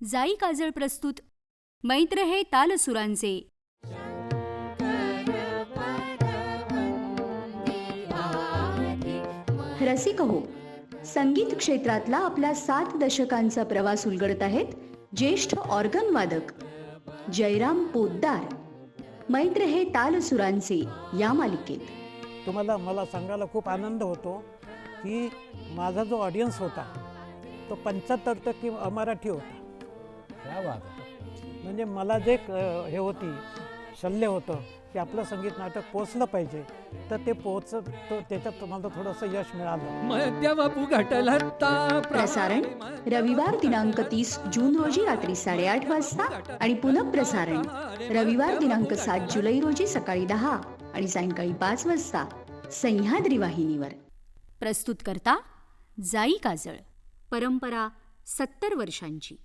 जाई काजळ प्रस्तुत. मैत्र हे तालसुरांचे रसिक हो संगीत क्षेत्रातला आपला सात दशकांचा प्रवास उलगडत आहेत ज्येष्ठ ऑर्गन वादक जयराम पोद्दार मैत्र हे तालसुरांचे या मालिकेत. तुम्हाला मला सांगायला खूप आनंद होतो की माझा जो ऑडियन्स होता तो पंच्याहत्तर टक्के अमराठी होता. बात आहे म्हणजे मला जे हे होती शल्य होतं की आपलं संगीत नाटक पोचलं पाहिजे तर ते पोच तो त्याच्यात मला थोडंसं यश मिळालं. प्रसारण रविवार दिनांक तीस जून रोजी रात्री साडेआठ वाजता आणि पुनःप्रसारण. रविवार दिनांक सात जुलै रोजी सकाळी दहा आणि सायंकाळी पाच वाजता सह्याद्री वाहिनीवर. प्रस्तुत करता जाई काजळ. परंपरा सत्तर वर्षांची.